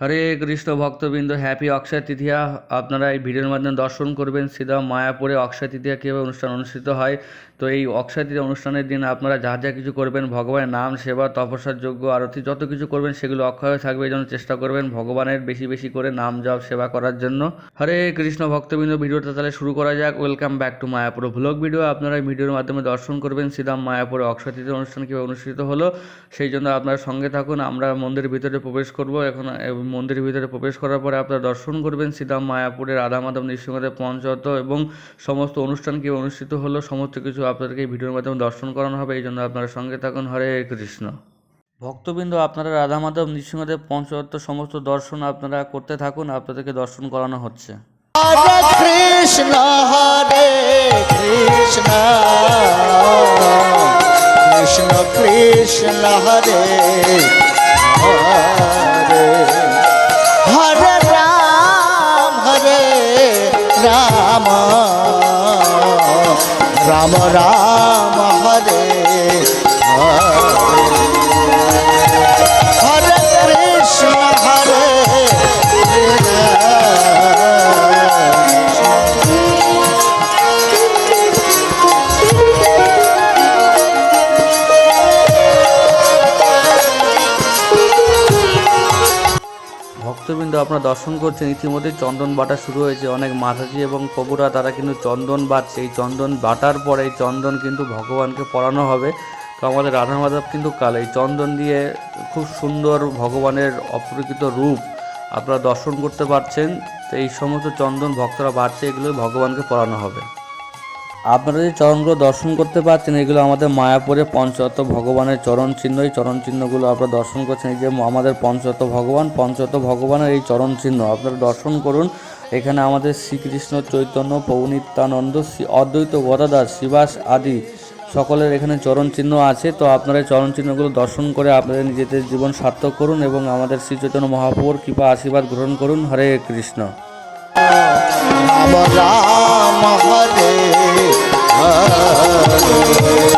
হরে কৃষ্ণ ভক্তবৃন্দ হ্যাপি অক্ষয় তৃতীয়া। আপনারা এই ভিডিওর মাধ্যমে দর্শন করবেন সিধা মায়াপুরে অক্ষয় তৃতীয়া কীভাবে অনুষ্ঠান অনুষ্ঠিত হয়। তো এই অক্ষয় তৃতীয়া অনুষ্ঠানের দিন আপনারা যা যা কিছু করবেন, ভগবানের নাম, সেবা, তপস্যার যোগ্য, আরতি যত কিছু করবেন সেগুলো অক্ষয় থাকবে, এই জন্য চেষ্টা করবেন ভগবানের বেশি বেশি করে নাম জপ, সেবা করার জন্য। হরে কৃষ্ণ ভক্তবৃন্দ, ভিডিওটা তাহলে শুরু করা যাক। Welcome back to Mayapur vlog video আপনারা এই ভিডিওর মাধ্যমে দর্শন করবেন সিদাম মায়াপুরে অক্ষয় তৃতীয় অনুষ্ঠান কীভাবে অনুষ্ঠিত হলো। সেই জন্য আপনারা সঙ্গে থাকুন, আমরা মন্দিরের ভিতরে প্রবেশ করব। এখন মন্দিরের ভিতরে প্রবেশ করার পরে আপনারা দর্শন করবেন সিদাম মায়াপুরের রাধা মাধব নৃসিংহদেব পঞ্চরত এবং সমস্ত অনুষ্ঠান কীভাবে অনুষ্ঠিত হলো সমস্ত কিছু আপনাদেরকে ভিডিওর মাধ্যমে দর্শন করানো হবে এই জন্য আপনারা সঙ্গে থাকুন। হরে কৃষ্ণ। ভক্তবৃন্দ আপনারা রাধা মাধব নৃসিংহদেব পঞ্চরত্ব সমস্ত দর্শন আপনারা করতে থাকুন আপনাদেরকে দর্শন করানো হচ্ছে। Hare Krishna, Hare Krishna, Krishna Krishna, Ram Ram Ram હરે હરે. ভক্তবৃন্দ আপনারা দর্শন করছেন, ইতিমধ্যে চন্দন বাটা শুরু হয়েছে। অনেক মাঝাজি এবং প্রভুরা তারা কিন্তু চন্দন বাটছে এই চন্দন বাটার পরে এই চন্দন কিন্তু ভগবানকে পরানো হবে। তো আমাদের রাধা মাধব কিন্তু কাল এই চন্দন দিয়ে খুব সুন্দর ভগবানের অপরিকৃত রূপ আপনারা দর্শন করতে পারছেন। তো এই সমস্ত চন্দন ভক্তরা বাড়ছে এগুলো ভগবানকে পড়ানো হবে। আপনারা যে চরণগুলো দর্শন করতে পারছেন, এগুলো আমাদের মায়াপুরে পঞ্চত ভগবানের চরণ চিহ্ন। এই চরণ চিহ্নগুলো আপনারা দর্শন করছেন, এই যে আমাদের পঞ্চত ভগবান পঞ্চত ভগবানের এই চরণ চিহ্ন। আপনারা দর্শন করুন, এখানে আমাদের শ্রীকৃষ্ণ চৈতন্য, পৌনিত্যানন্দ, শ্রী অদ্বৈত গদাদাস শিবাস আদি সকলের এখানে চরণ চিহ্ন আছে। তো আপনারা এই চরণ চিহ্নগুলো দর্শন করে আপনাদের নিজেদের জীবন সার্থক করুন এবং আমাদের শ্রী চৈতন্য মহাপ্রভুর কৃপা আশীর্বাদ গ্রহণ করুন। হরে কৃষ্ণ। রাম রাম হরে হরে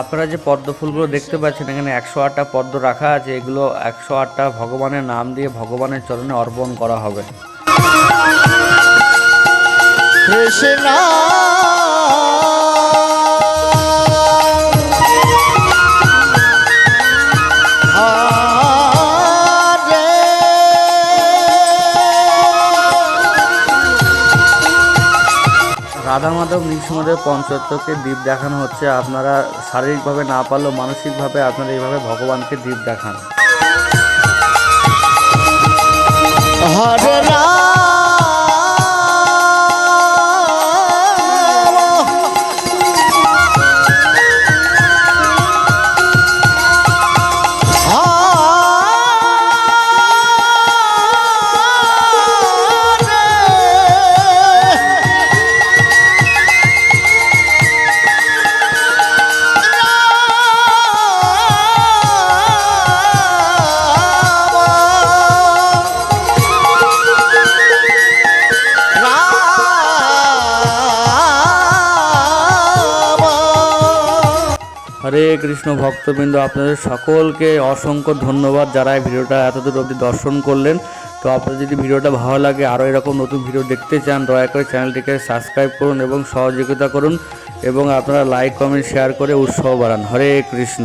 আপনারা যে পদ্ম ফুলগুলো দেখতে পাচ্ছেন এখানে একশো আটটা পদ্ম রাখা আছে। এগুলো একশো আটটা ভগবানের নাম দিয়ে ভগবানের চরণে অর্পণ করা হবে। কৃষ্ণ। রাধা মাধব নৃসিংহদেব পঞ্চত্বকে দ্বীপ দেখানো হচ্ছে। আপনারা শারীরিকভাবে না পারলেও মানসিকভাবে আপনারা এইভাবে ভগবানকে দ্বীপ দেখান। হরে কৃষ্ণ ভক্তবৃন্দ, আপনাদের সকলকে অসংখ্য ধন্যবাদ যারা এই ভিডিওটা এতদূর অবধি দর্শন করলেন। তো আপনাদের যদি ভিডিওটা ভালো লাগে, আরও এরকম নতুন ভিডিও দেখতে চান, দয়া করে চ্যানেলটিকে সাবস্ক্রাইব করুন এবং সহযোগিতা করুন এবং আপনারা লাইক, কমেন্ট, শেয়ার করে উৎসাহ বাড়ান। হরে কৃষ্ণ।